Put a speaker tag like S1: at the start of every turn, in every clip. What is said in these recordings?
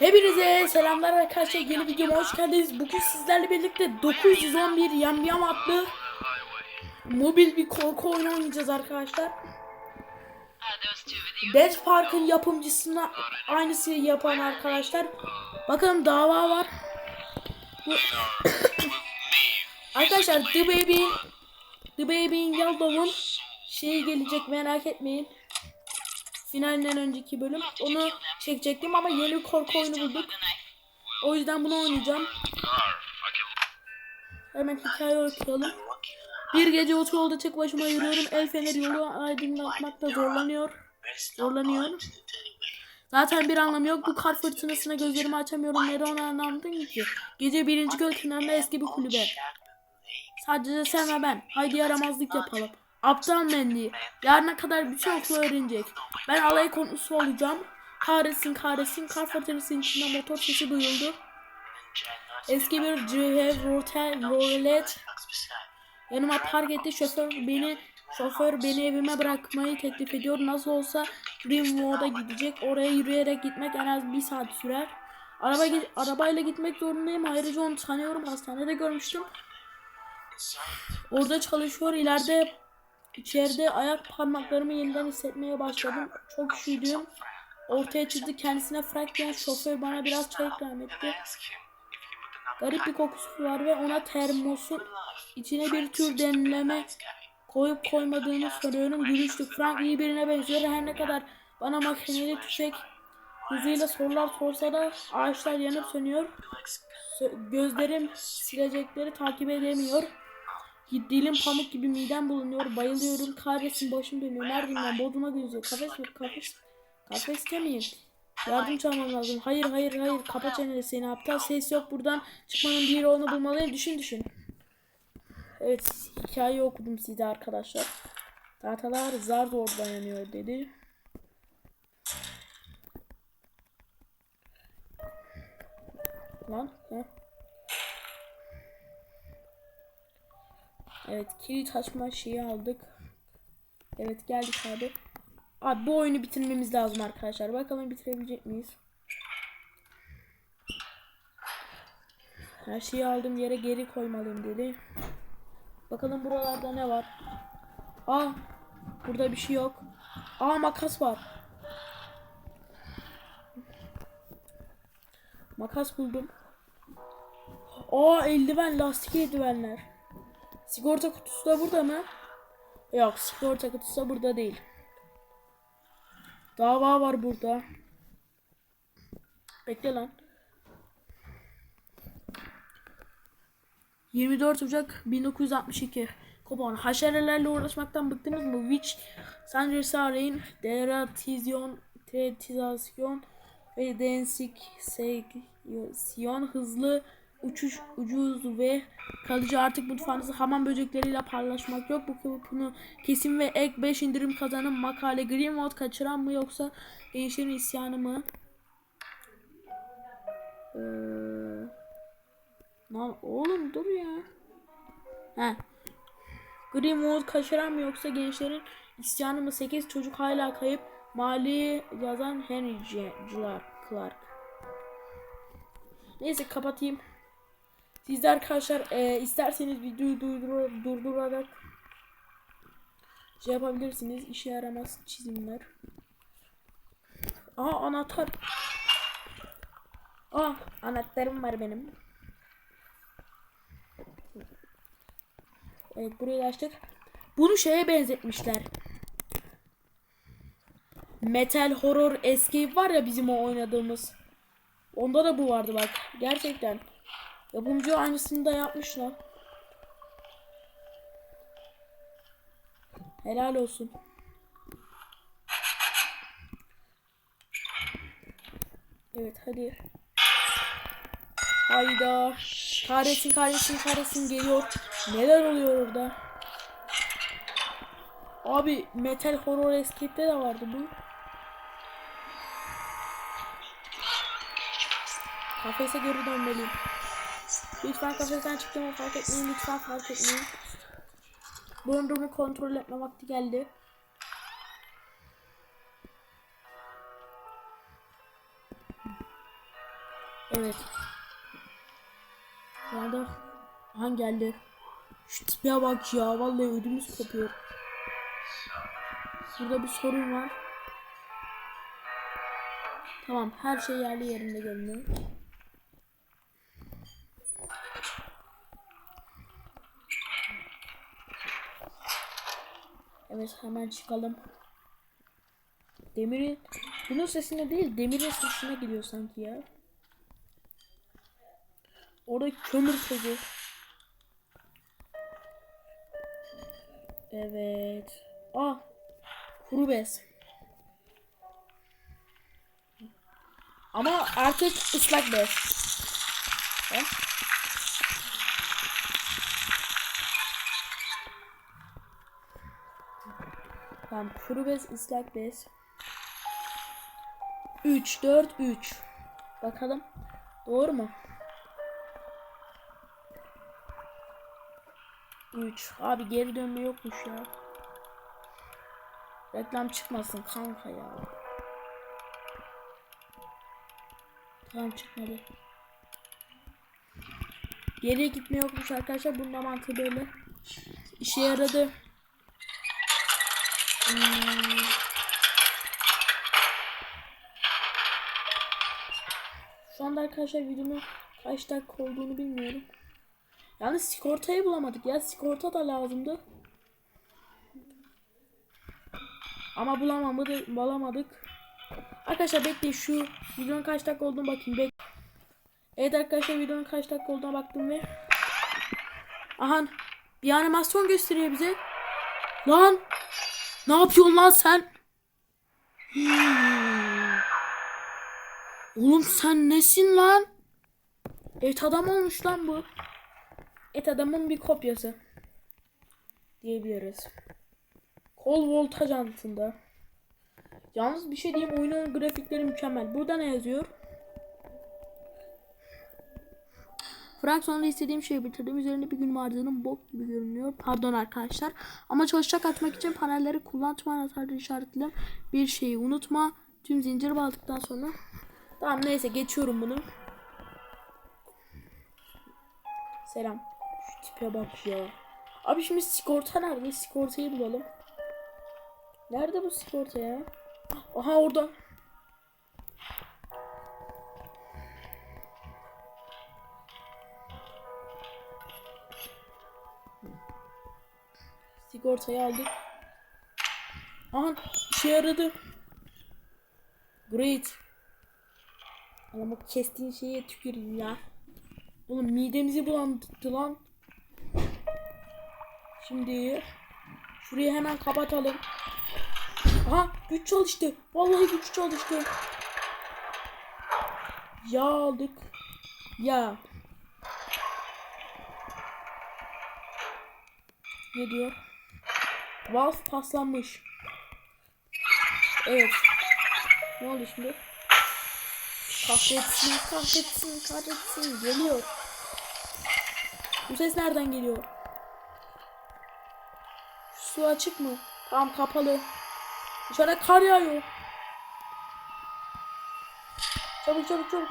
S1: Hepinize selamlar arkadaşlar yeni videoma hoş geldiniz. Bugün sizlerle birlikte 911 Yam Yam adlı mobil bir korku oyunu oynayacağız arkadaşlar. Death Park'ın yapımcısına aynısı yapan arkadaşlar. Bakalım dava var. Arkadaşlar The Baby The Baby'in Yaldov'un şeyi gelecek merak etmeyin. Finalinden önceki bölüm. Onu çekecektim ama yeni bir korku oyunu bulduk. O yüzden bunu oynayacağım. Hemen hikaye okuyalım. Bir gece otoyolda tek başıma yürüyorum. El feneri yolu aydınlatmakta zorlanıyor. Zorlanıyor. Zaten bir anlamı yok. Bu kar fırtınasına gözlerimi açamıyorum. Neden onu anlamadım ki? Gece birinci göl kenarında eski bir kulübe. Sadece sen ve ben. Haydi yaramazlık yapalım. Aptal Mendy. Yarına kadar bütün okulu öğrenecek. Ben alay konusu olacağım. Kahretsin kahretsin. Kar fırtınasının içinde motor sesi duyuldu. Eski bir Chevrolet Rolet yanıma park etti. Şoför beni şoför beni evime bırakmayı teklif ediyor. Nasıl olsa Greenwood'a gidecek. Oraya yürüyerek gitmek en az bir saat sürer. Araba arabayla gitmek zorundayım. Ayrıca onu tanıyorum. Hastanede görmüştüm. Orada çalışıyor. İleride içeride ayak parmaklarımı yeniden hissetmeye başladım. Çok üşüdüm. Ortaya çıktı. Kendisine frak diyen şoför bana biraz çay ikram etti. Garip bir kokusu var ve ona termosun içine bir tür demleme koyup koymadığını soruyorum. Gülüştük. Frank iyi birine benziyor. Her ne kadar bana makineli tüfek hızıyla sorular sorsa da ağaçlar yanıp sönüyor. Sö- Gözlerim silecekleri takip edemiyor. Dilim pamuk gibi midem bulunuyor. Bayılıyorum. Kahretsin başım dönüyor. Neredeyim Bodrum'a gözüyor. Kafes mi? Kafes. Kafeste miyim? Yardım çalmam lazım. Hayır hayır hayır. Kapa çeneni seni aptal. Ses yok buradan. Çıkmanın bir yolunu bulmalıyım. Düşün düşün. Evet hikayeyi okudum size arkadaşlar. Tahtalar zar zor dayanıyor dedi. Lan. Heh. Evet kilit açma şeyi aldık. Evet geldik abi. Abi bu oyunu bitirmemiz lazım arkadaşlar. Bakalım bitirebilecek miyiz? Her şeyi aldığım yere geri koymalıyım dedi. Bakalım buralarda ne var? Aa burada bir şey yok. Aa makas var. Makas buldum. Aa eldiven lastik eldivenler. Sigorta kutusu da burada mı? Yok sigorta kutusu da burada değil. Dava var burada. Bekle lan. 24 Ocak 1962. Kopan. Haşerelerle uğraşmaktan bıktınız mı? Witch, Sanrisarin, Deratizyon, Teretizasyon ve Densiksiyон hızlı uçuş ucuz ve kalıcı artık mutfağınızı hamam böcekleriyle paylaşmak yok. Bu bunu kesin ve ek 5 indirim kazanın makale Greenwood kaçıran mı yoksa gençlerin isyanı mı? Ee, lan oğlum dur ya. He. Greenwood kaçıran mı yoksa gençlerin isyanı mı? 8 çocuk hala kayıp. Mali yazan Henry. Clark. Neyse kapatayım. Siz de arkadaşlar e, isterseniz videoyu durdur durdurarak şey yapabilirsiniz. İşe yaramaz çizimler. Aa anahtar. Aa anahtarım var benim. Evet burayı açtık. Bunu şeye benzetmişler. Metal Horror Escape var ya bizim o oynadığımız. Onda da bu vardı bak. Gerçekten. Yapımcı aynısını da yapmışlar. Helal olsun. Evet hadi. Hayda. Kahretsin kahretsin kahretsin geliyor. Neler oluyor orada? Abi Metal Horror Escape'de de vardı bu. Kafese geri dönmeliyim. Lütfen kafesten çıktığımı fark etmeyin. Lütfen fark etmeyin. Bulunduğumu kontrol etme vakti geldi. Evet. Anda Han geldi. Şu tipe bak ya. Vallahi ödümüz kopuyor. Burada bir sorun var. Tamam. Her şey yerli yerinde görünüyor. Evet hemen çıkalım. Demir'in bunun sesine değil demirin sesine geliyor sanki ya. Orada kömür tozu. Evet. Ah. Kuru bez. Ama artık ıslak bez. Ha? Tamam kuru bez ıslak bez. 3 4 3. Bakalım. Doğru mu? 3. Abi geri dönme yokmuş ya. Reklam çıkmasın kanka ya. Tamam çıkmadı. Geriye gitme yokmuş arkadaşlar. Bunun mantığı böyle. İşe yaradı. Şu anda arkadaşlar videonun kaç dakika olduğunu bilmiyorum. Yalnız sigortayı bulamadık ya. Sigorta da lazımdı. Ama bulamadık. bulamadık. Arkadaşlar bekleyin şu videonun kaç dakika olduğunu bakayım. Bek evet arkadaşlar videonun kaç dakika olduğuna baktım ve Aha bir animasyon gösteriyor bize. Lan ne yapıyorsun lan sen? Oğlum sen nesin lan? Evet adam olmuş lan bu. Et adamın bir kopyası. Diyebiliriz. Kol voltaj altında. Yalnız bir şey diyeyim oyunun grafikleri mükemmel. Burada ne yazıyor? Frank sonunda istediğim şeyi bitirdim. Üzerinde bir gün vardığının bok gibi görünüyor. Pardon arkadaşlar. Ama çalışacak atmak için panelleri kullan. Tüm anahtarları işaretledim. Bir şeyi unutma. Tüm zincir bağladıktan sonra. Tamam neyse geçiyorum bunu. Selam. Şu tipe bak ya. Abi şimdi sigorta nerede? Sigortayı bulalım. Nerede bu sigorta ya? Aha orada. Sigortayı aldık. Aha işe yaradı. Great. Ama kestiğin şeye tüküreyim ya. Oğlum midemizi bulandırdı lan. Şimdi şurayı hemen kapatalım. Aha güç çalıştı. Vallahi güç çalıştı. Yağ aldık. Yağ. Ne diyor? Valve paslanmış. Evet. Ne oldu şimdi? Kahretsin, kahretsin, kahretsin. Geliyor. Bu ses nereden geliyor? Su açık mı? Tamam kapalı. Dışarıda kar yağıyor. Çabuk çabuk çabuk.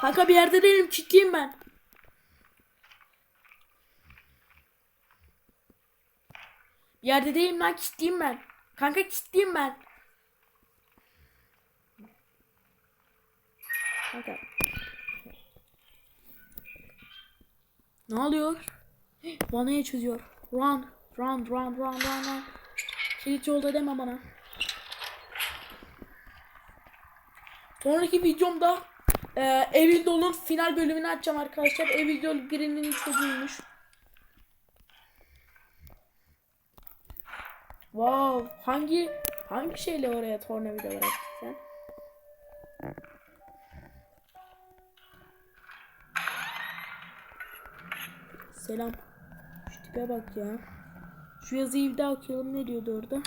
S1: Kanka bir yerde değilim kilitliyim ben. Yerde değilim lan kilitliyim ben. Kanka kilitliyim ben. Kanka. Ne oluyor? Vanaya çözüyor. Run, run, run, run, run, run. Kilit yolda deme bana. Sonraki videomda e, Evil Doll'un final bölümünü açacağım arkadaşlar. Evil Doll birinin çocuğuymuş. Wow, hangi hangi şeyle oraya tornavida bıraktın sen? Selam. Şu tipe bak ya. Şu yazıyı bir daha okuyalım. Ne diyordu orada?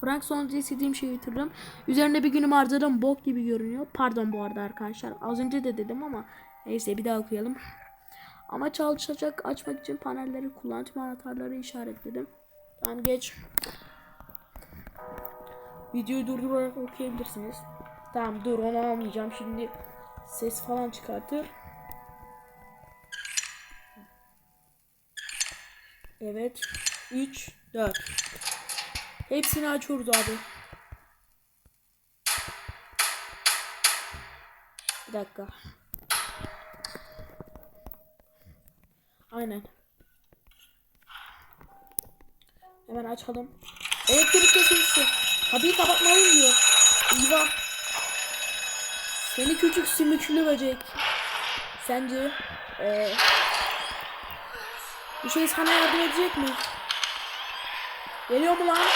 S1: Frank sonucu istediğim şeyi bitirdim. Üzerinde bir günüm harcadım. Bok gibi görünüyor. Pardon bu arada arkadaşlar. Az önce de dedim ama neyse bir daha okuyalım. Ama çalışacak açmak için panelleri kullan. Tüm anahtarları işaretledim. Tamam geç. Videoyu durdurarak okuyabilirsiniz. Tamam dur onu almayacağım şimdi. Ses falan çıkartır. Evet. 3, 4. Hepsini açıyoruz abi. Bir dakika. Aynen. Hemen açalım. Elektrik kesintisi. Kapıyı kapatmayın diyor. Eyvah. Seni küçük sümüklü böcek. Sence eee bir şey sana yardım edecek mi? Geliyor mu lan?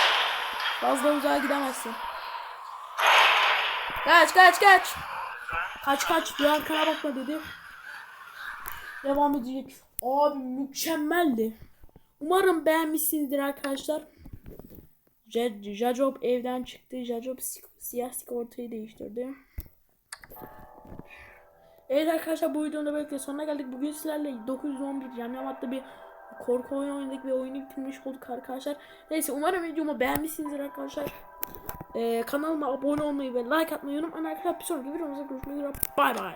S1: Fazla uzağa gidemezsin. Kaç kaç kaç. Kaç kaç bir arkana bakma dedi. Devam edecek. Abi mükemmeldi. Umarım beğenmişsinizdir arkadaşlar. Ja- Jajob evden çıktı. Jajob si- siyah sigortayı değiştirdi. Evet arkadaşlar bu videonun da böylelikle sonuna geldik. Bugün sizlerle 911 Yamyam adlı bir korku oyunu oynadık ve oyunu bitirmiş olduk arkadaşlar. Neyse umarım videomu beğenmişsinizdir arkadaşlar. Ee, kanalıma abone olmayı ve like atmayı unutmayın arkadaşlar. Bir sonraki videomuzda görüşmek üzere. Bay bay.